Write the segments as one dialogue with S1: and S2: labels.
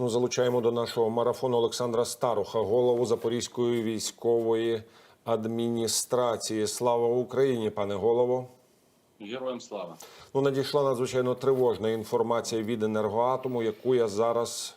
S1: Ну, залучаємо до нашого марафону Олександра Старуха, голову Запорізької військової адміністрації. Слава Україні, пане голово.
S2: Героям слава.
S1: Ну, надійшла надзвичайно тривожна інформація від енергоатому, яку я зараз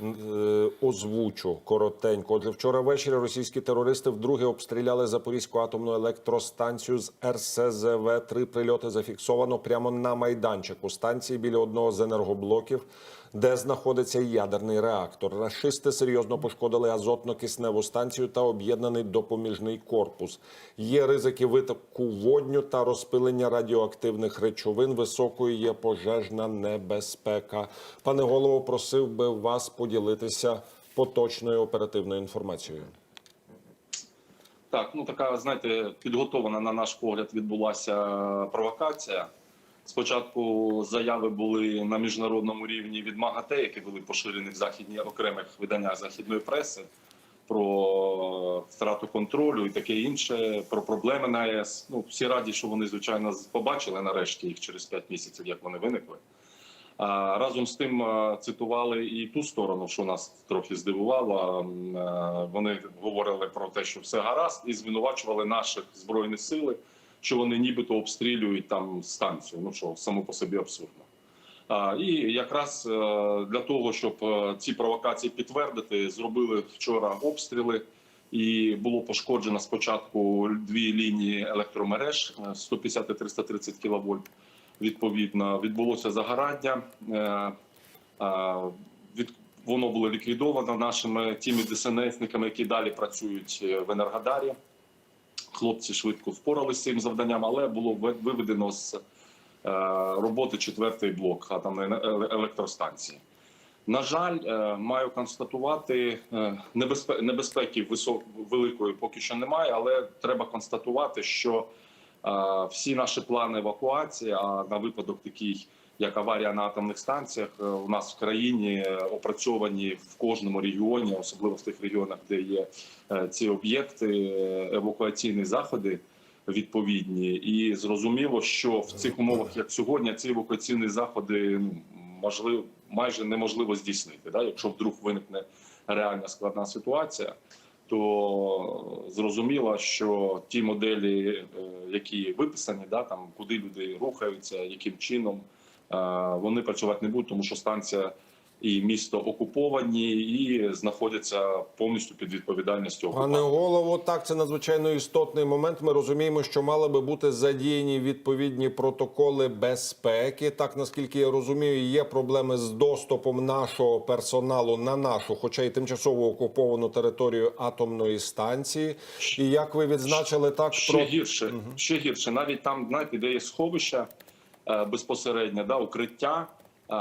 S1: е, озвучу коротенько. Отже, вчора ввечері російські терористи вдруге обстріляли Запорізьку атомну електростанцію з РСЗВ. Три прильоти зафіксовано прямо на майданчику станції біля одного з енергоблоків, де знаходиться ядерний реактор. Рашисти серйозно пошкодили азотно-кисневу станцію та об'єднаний допоміжний корпус. Є ризики витоку водню та розпилення радіоактивних речовин. Високою є пожежна небезпека. Пане голово, просив би вас поділитися поточною оперативною інформацією.
S2: Так, ну така, знаєте, підготована на наш погляд відбулася провокація. Спочатку заяви були на міжнародному рівні від МАГАТЕ, які були поширені в західній окремих виданнях західної преси про втрату контролю і таке інше, про проблеми на АЕС. Ну всі раді, що вони звичайно побачили нарешті їх через 5 місяців, як вони виникли. А разом з тим цитували і ту сторону, що нас трохи здивувало. Вони говорили про те, що все гаразд, і звинувачували наших збройні сили, що вони нібито обстрілюють там станцію. Ну що само по собі абсурдно. І якраз е, для того, щоб е, ці провокації підтвердити, зробили вчора обстріли, і було пошкоджено спочатку дві лінії електромереж е, 150 і 330 кВт. Відповідно, відбулося загорання. Е, е, воно було ліквідовано нашими тими ДСНСниками, які далі працюють е, в Енергодарі. Хлопці швидко впоралися з цим завданням, але було виведено з е, роботи четвертий блок атомної електростанції. На жаль, е, маю констатувати е, небезпеки великої поки що немає, але треба констатувати, що е, всі наші плани евакуації, а на випадок такий, як аварія на атомних станціях, е, у нас в країні е, опрацьовані в кожному регіоні, особливо в тих регіонах, де є е, ці об'єкти, евакуаційні заходи відповідні. І зрозуміло, що в цих умовах, як сьогодні, ці евакуаційні заходи ну, можливо майже неможливо здійснити. Да? Якщо вдруг виникне реальна складна ситуація, то зрозуміло, що ті моделі, які виписані, да, там куди люди рухаються, яким чином вони працювати не будуть, тому що станція і місто окуповані і знаходяться повністю під відповідальністю
S1: Пане голово, так це надзвичайно істотний момент. Ми розуміємо, що мали би бути задіяні відповідні протоколи безпеки. Так наскільки я розумію, є проблеми з доступом нашого персоналу на нашу, хоча й тимчасово окуповану територію атомної станції. І як ви відзначили, так
S2: ще
S1: про
S2: гірше, ще гірше. Навіть там, знаєте, де є сховища безпосередньо, да, укриття, е,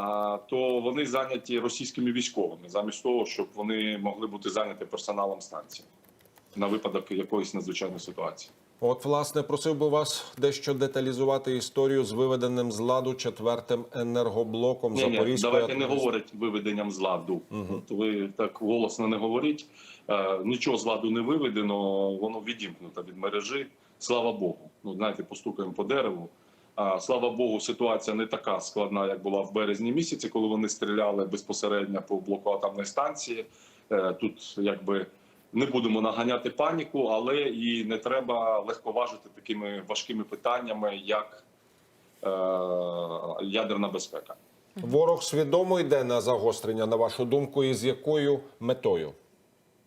S2: то вони зайняті російськими військовими, замість того, щоб вони могли бути зайняті персоналом станції на випадок якоїсь надзвичайної ситуації.
S1: От, власне, просив би вас дещо деталізувати історію з виведеним з ладу четвертим енергоблоком
S2: Ні, ні,
S1: Запорізької
S2: давайте не говорить виведенням з ладу. От ви так голосно не говоріть. Е, нічого з ладу не виведено, воно відімкнуто від мережі. Слава Богу. Ну знаєте, постукаємо по дереву. А слава Богу, ситуація не така складна, як була в березні місяці, коли вони стріляли безпосередньо по блоку атомної станції. Е, Тут якби не будемо наганяти паніку, але і не треба легковажити такими важкими питаннями, як е, ядерна безпека.
S1: Ворог свідомо йде на загострення, на вашу думку, і з якою метою?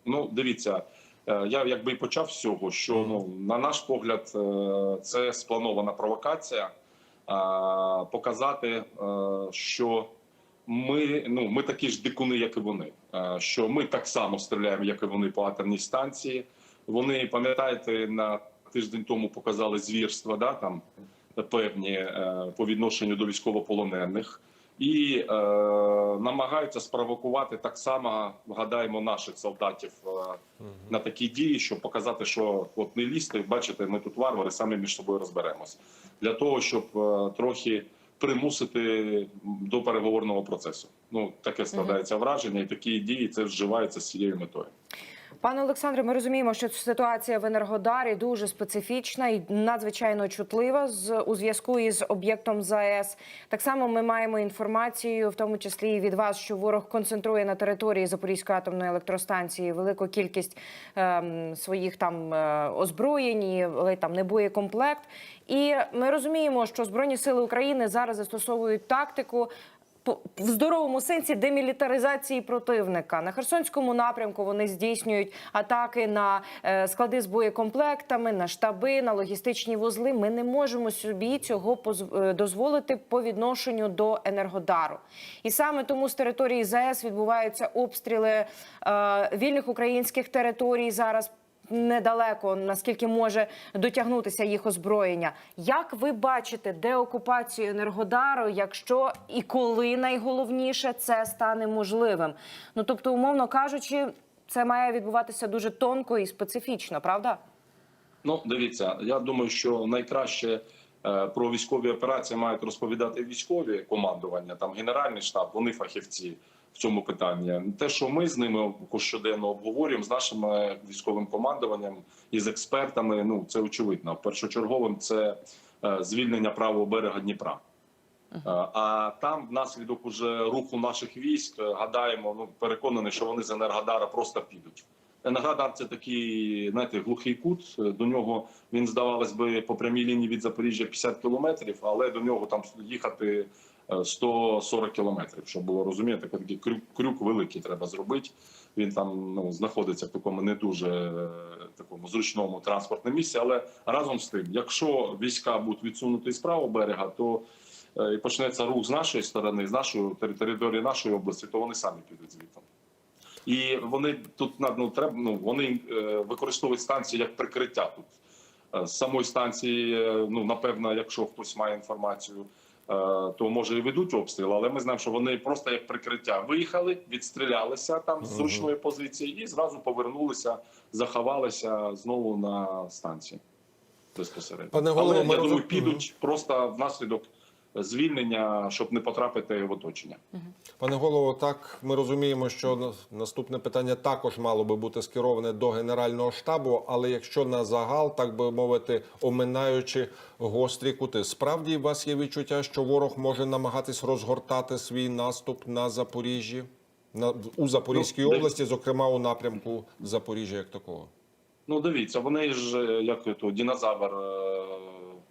S2: Ну, дивіться, я якби і почав з цього, що ну на наш погляд, е, це спланована провокація е, показати, е, що ми ну ми такі ж дикуни, як і вони. е, Що ми так само стріляємо, як і вони по атомній станції. Вони пам'ятаєте, на тиждень тому показали звірства, да там певні е, по відношенню до військовополонених. І е, намагаються спровокувати так само, гадаємо, наших солдатів е, на такі дії, щоб показати, що от не лізьте, бачите, ми тут варвари, самі між собою розберемось для того, щоб е, трохи примусити до переговорного процесу. Ну таке складається враження, і такі дії це вживається з цією метою.
S3: Пане Олександре, ми розуміємо, що ситуація в Енергодарі дуже специфічна і надзвичайно чутлива з у зв'язку із об'єктом ЗАЕС. Так само ми маємо інформацію, в тому числі і від вас, що ворог концентрує на території Запорізької атомної електростанції велику кількість ем, своїх там е, озброєнь, але там не боєкомплект. І ми розуміємо, що збройні сили України зараз застосовують тактику в здоровому сенсі демілітаризації противника на Херсонському напрямку. Вони здійснюють атаки на е, склади з боєкомплектами, на штаби, на логістичні вузли. Ми не можемо собі цього е, дозволити по відношенню до енергодару. І саме тому з території ЗАЕС відбуваються обстріли е, вільних українських територій зараз недалеко, наскільки може дотягнутися їх озброєння. Як ви бачите деокупацію Енергодару, якщо і коли найголовніше це стане можливим? Ну тобто, умовно кажучи, це має відбуватися дуже тонко і специфічно, правда?
S2: Ну, дивіться, я думаю, що найкраще е, про військові операції мають розповідати військові командування, там генеральний штаб, вони фахівці в цьому питанні. Те, що ми з ними щоденно обговорюємо з нашим е, військовим командуванням і з експертами, ну це очевидно. Першочерговим це е, звільнення правого берега Дніпра. Е, А там, внаслідок уже руху наших військ, гадаємо, ну переконаний, що вони з Енергодара просто підуть. Енергодар це такий, знаєте, глухий кут. До нього він здавалось би по прямій лінії від Запоріжжя 50 кілометрів, але до нього там їхати 140 кілометрів. Щоб було розуміти, такий крюк, крюк великий треба зробити. Він там ну знаходиться в такому не дуже е, такому зручному транспортному місці. Але разом з тим, якщо війська будуть відсунуті з правого берега, то е, і почнеться рух з нашої сторони, з нашої території нашої області, то вони самі підуть звідти. І вони тут ну, треба, ну, вони е, використовують станції як прикриття тут. Е, З самої станції, е, ну напевно, якщо хтось має інформацію, е, то може і ведуть обстріл, але ми знаємо, що вони просто як прикриття виїхали, відстрілялися там з зручної позиції і зразу повернулися, заховалися знову на станції безпосередньо.
S1: Пане голову,
S2: але
S1: ми
S2: я думаю, підуть просто внаслідок звільнення, щоб не потрапити в оточення.
S1: Пане голово, так ми розуміємо, що наступне питання також мало би бути скероване до Генерального штабу, але якщо на загал, так би мовити, оминаючи гострі кути, справді у вас є відчуття, що ворог може намагатись розгортати свій наступ на Запоріжжі, на у Запорізькій
S2: Ну, де-
S1: області, зокрема у напрямку Запоріжжя як такого.
S2: Ну, дивіться, вони ж е, як то динозавр е,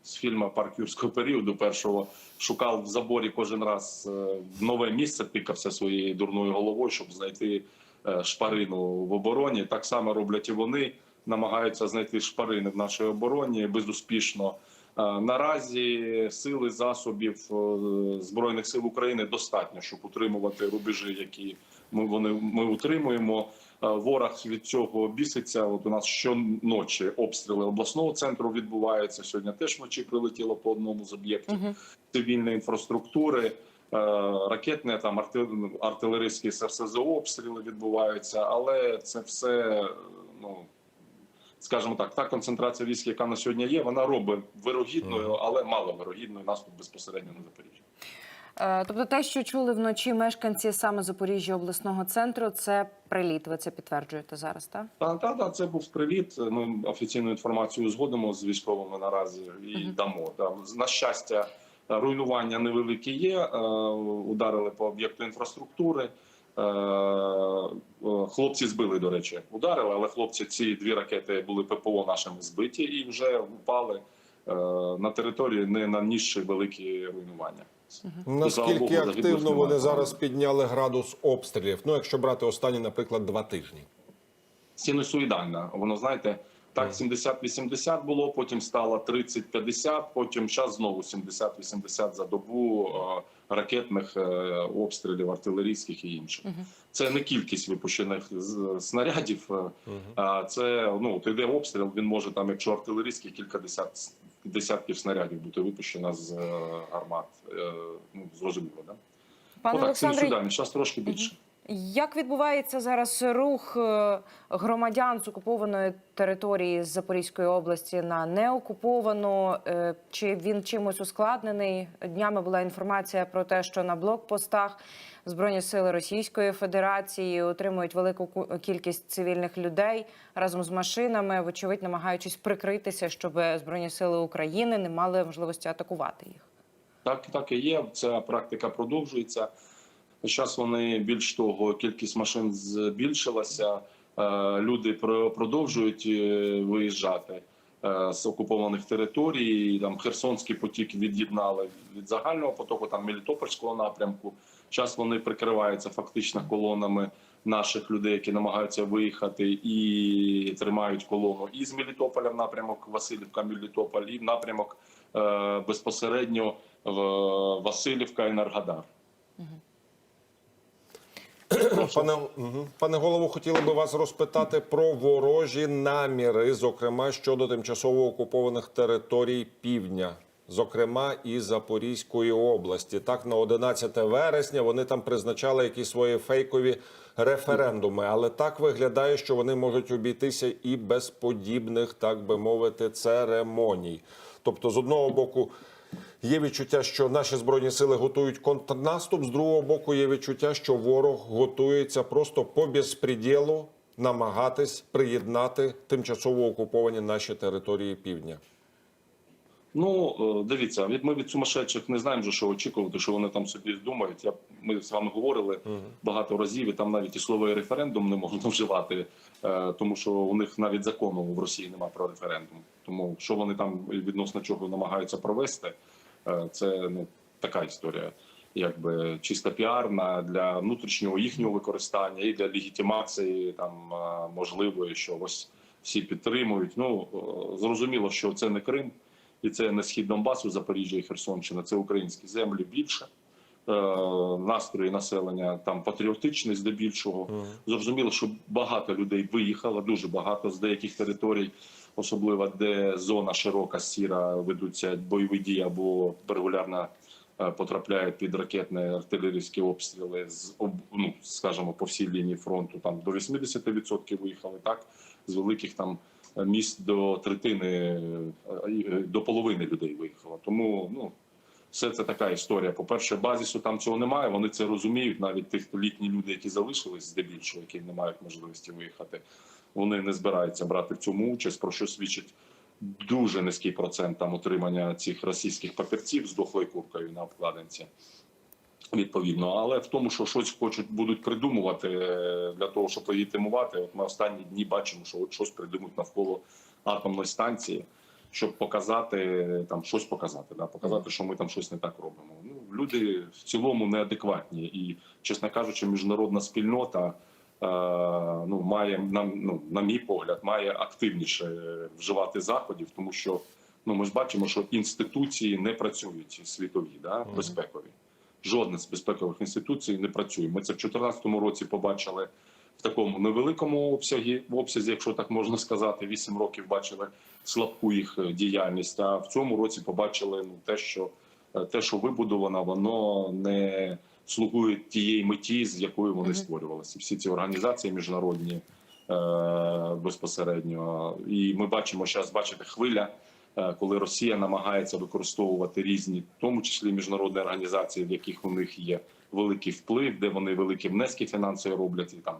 S2: з фільму Парк юрського періоду першого шукав в заборі кожен раз е, нове місце, тикався своєю дурною головою, щоб знайти е, шпарину в обороні. Так само роблять і вони, намагаються знайти шпарини в нашій обороні безуспішно. Е, Наразі сили засобів збройних сил України достатньо, щоб утримувати рубежі, які ми вони ми утримуємо. Е, Ворог від цього біситься. От у нас щоночі обстріли обласного центру відбуваються. Сьогодні теж вночі прилетіло по одному з об'єктів цивільної інфраструктури. Е, Ракетне там арти- артилерійські СРСЗО обстріли відбуваються, але це все ну скажімо так, та концентрація військ, яка на сьогодні є, вона робить вирогідною, але маловирогідною наступ безпосередньо на Запоріжжя.
S3: Е, Тобто, те, що чули вночі мешканці саме Запоріжжя обласного центру, це приліт. Ви це підтверджуєте зараз, так?
S2: Та, та, та, це був привіт. Ми офіційну інформацію згодимо з військовими наразі і дамо. Та, на щастя, руйнування невеликі є. е, Ударили по об'єкту інфраструктури. Е, Хлопці збили, до речі, ударили, але хлопці ці дві ракети були ППО нашими збиті і вже впали на території, не нанісши великі руйнування.
S1: Наскільки активно вони зараз підняли градус обстрілів? Ну, якщо брати останні, наприклад, два тижні.
S2: синусоїдальна. Воно знаєте, так 70-80 було, потім стало 30-50, потім час знову 70-80 за добу е, ракетних е, обстрілів, артилерійських і інших. Це не кількість випущених снарядів, е, а це ну от іде обстріл. Він може там, якщо артилерійський, кілька десят, десятків снарядів бути випущена з е, гармат. Е, ну зрозуміло, да?
S3: Пане Олександре,
S2: час трошки більше.
S3: Як відбувається зараз рух е, громадян з окупованої території Запорізької області на неокуповану? Е, Чи він чимось ускладнений? Днями була інформація про те, що на блокпостах збройні сили Російської Федерації, отримують велику кількість цивільних людей разом з машинами, вочевидь, намагаючись прикритися, щоб збройні сили України не мали можливості атакувати їх.
S2: Так, так і є. Ця практика продовжується. Зараз вони більш того, кількість машин збільшилася. е, Люди про- продовжують е, виїжджати е, з окупованих територій. Там Херсонський потік від'єднали від загального потоку, там Мелітопольського напрямку. Зараз вони прикриваються фактично колонами наших людей, які намагаються виїхати, і тримають колону і з Мелітополя в напрямок Васильівка, Мелітополь, і в напрямок безпосередньо в Васильівка Енергодар.
S1: Пане, пане голову, хотіли би вас розпитати про ворожі наміри, зокрема щодо тимчасово окупованих територій півдня, зокрема і Запорізької області. Так, на 11 вересня вони там призначали якісь свої фейкові референдуми, але так виглядає, що вони можуть обійтися і без подібних, так би мовити, церемоній. Тобто, з одного боку. Є відчуття, що наші збройні сили готують контрнаступ. З другого боку, є відчуття, що ворог готується просто по безпреділу намагатись приєднати тимчасово окуповані наші території півдня.
S2: Ну е, дивіться, від ми від сумасшедших не знаємо, що очікувати, що вони там собі думають. Я ми з вами говорили багато разів, і там навіть і слово референдум не можна вживати, е, тому що у них навіть закону в Росії немає про референдум. Тому що вони там відносно чого намагаються провести, е, це ну така історія, якби чисто піарна для внутрішнього їхнього використання і для легітимації там можливої, що ось всі підтримують. Ну зрозуміло, що це не Крим. І це не схід Донбасу, Запоріжжя і Херсонщина, це українські землі більше. Е, настрої населення там патріотичні здебільшого. Зрозуміло, що багато людей виїхало, дуже багато з деяких територій, особливо де зона широка, сіра, ведуться бойові дії або регулярно е, потрапляють під ракетні артилерійські обстріли з ну, скажімо, по всій лінії фронту. Там до 80% виїхали, так з великих там міст до третини е, е, до половини людей виїхало. Тому ну все це така історія. По перше, базісу там цього немає. Вони це розуміють. Навіть тих літні люди, які залишились здебільшого, які не мають можливості виїхати, вони не збираються брати в цьому участь, про що свідчить дуже низький процент там отримання цих російських папірців з дохлою куркою на обкладинці. Відповідно, але в тому, що щось хочуть будуть придумувати е, для того, щоб легітимувати. От ми останні дні бачимо, що от щось придумують навколо атомної станції, щоб показати там щось показати, да показати, що ми там щось не так робимо. Ну люди в цілому неадекватні, і чесно кажучи, міжнародна спільнота. е, Ну, має нам, ну на мій погляд, має активніше вживати заходів, тому що ну ми ж бачимо, що інституції не працюють світові, да безпекові жодна з безпекових інституцій не працює. Ми це в 2014 році побачили в такому невеликому обсягі, в обсязі, якщо так можна сказати, 8 років бачили слабку їх е, діяльність. А в цьому році побачили ну те, що е, те, що вибудовано, воно не слугує тієї меті, з якою вони створювалися. Всі ці організації міжнародні е, безпосередньо, і ми бачимо зараз, бачите, хвиля коли Росія намагається використовувати різні, в тому числі міжнародні організації, в яких у них є великий вплив, де вони великі внески фінансові роблять, і там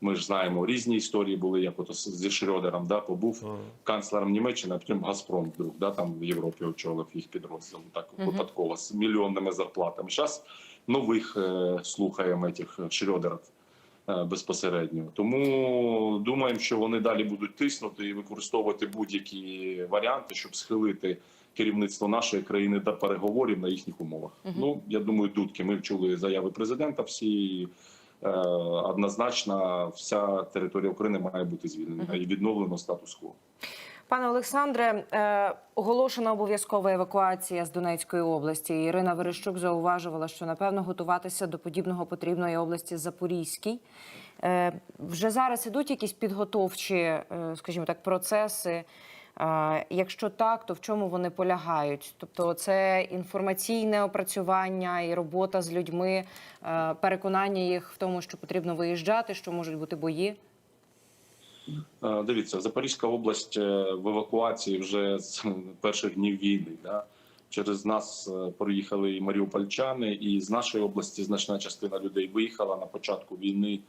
S2: ми ж знаємо різні історії були, як от зі Шрёдером, да, побув канцлером Німеччини, а потім Газпром вдруг, да, там в Європі очолив їх підрозділ, так випадково з мільйонними зарплатами. Зараз нових е, слухаємо цих Шрёдерів. е, безпосередньо. Тому думаємо, що вони далі будуть тиснути і використовувати будь-які варіанти, щоб схилити керівництво нашої країни до переговорів на їхніх умовах. Ну я думаю, дудки. Ми чули заяви президента. Всі е, однозначно, вся територія України має бути звільнена і відновлено статус-кво.
S3: Пане Олександре, е, оголошена обов'язкова евакуація з Донецької області. Ірина Верещук зауважувала, що напевно готуватися до подібного потрібно і області Запорізькій. Е, вже зараз ідуть якісь підготовчі, е, скажімо так, процеси. Якщо так, то в чому вони полягають? Тобто, це інформаційне опрацювання і робота з людьми, переконання їх в тому, що потрібно виїжджати, що можуть бути бої.
S2: Е, Дивіться, Запорізька область е, в евакуації вже з перших днів війни. Да? Через нас е, проїхали і маріупольчани, і з нашої області значна частина людей виїхала на початку війни.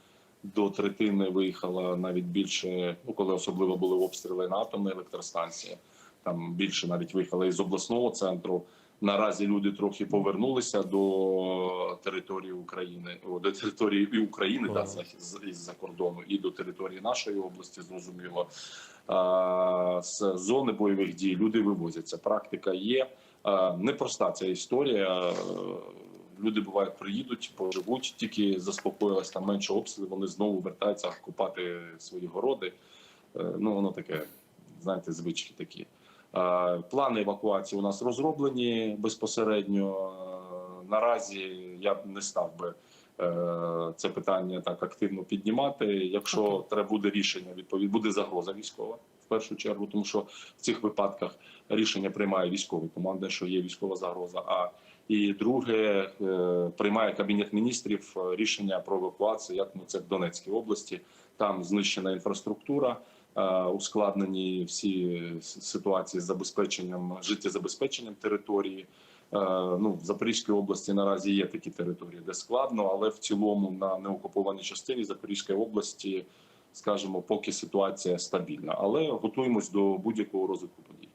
S2: До третини виїхала навіть більше, ну коли особливо були обстріли на атомні електростанції. Там більше навіть виїхали із обласного центру. Наразі люди трохи повернулися до території України, до території і України, да, з- з- із-за кордону, і до території нашої області, зрозуміло. А, з зони бойових дій люди вивозяться. Практика є. А, непроста ця історія. Люди бувають, приїдуть, поживуть, тільки заспокоїлась там менше обстрілів, вони знову вертаються купати свої городи. Е, Ну воно таке, знаєте, звички такі. Е, Плани евакуації у нас розроблені безпосередньо. Е, Наразі я б не став би е, це питання так активно піднімати. Якщо треба буде рішення, відповідь буде загроза військова в першу чергу, тому що в цих випадках рішення приймає військовий команда, що є військова загроза. А і друге приймає кабінет міністрів рішення про евакуацію, як ну це в Донецькій області. Там знищена інфраструктура, ускладнені всі ситуації з забезпеченням життєзабезпеченням території. Е, Ну в Запорізькій області наразі є такі території, де складно, але в цілому на неокупованій частині Запорізької області, скажімо, поки ситуація стабільна, але готуємось до будь-якого розвитку подій.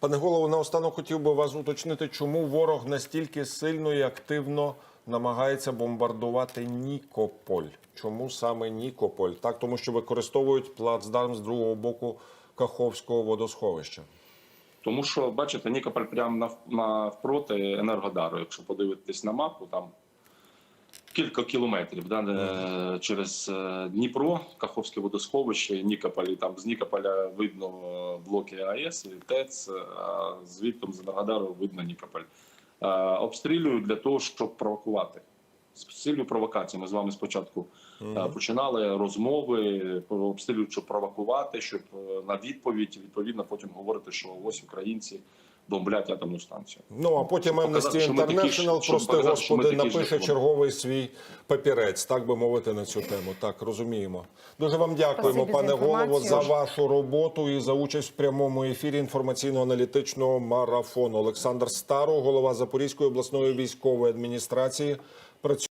S1: Пане голово, наостанок хотів би вас уточнити, чому ворог настільки сильно і активно намагається бомбардувати Нікополь. Чому саме Нікополь? Так, тому що використовують плацдарм з другого боку Каховського водосховища.
S2: Тому що бачите, Нікополь прямо нав, навпроти Енергодару. Якщо подивитись на мапу, там кілька кілометрів да, е, через е, Дніпро, Каховське водосховище, Нікополь. І там з Нікополя видно е, блоки АЕС і ТЕЦ, а звідти з Енергодару видно Нікополь. Е, Обстрілюють для того, щоб провокувати. З цілею провокації. Ми з вами спочатку е, починали розмови, обстрілюють, щоб провокувати, щоб е, на відповідь відповідно потім говорити, що ось українці бомблять атомну станцію.
S1: Ну а потім Amnesty International,
S2: щоб
S1: прости
S2: показати,
S1: господи, напише черговий свій папірець, так би мовити, на цю тему. Так, розуміємо. Дуже вам дякуємо,
S3: Спасибі за
S1: пане голово, за вашу роботу і за участь в прямому ефірі інформаційно-аналітичного марафону. Олександр Старо, голова Запорізької обласної військової адміністрації. працює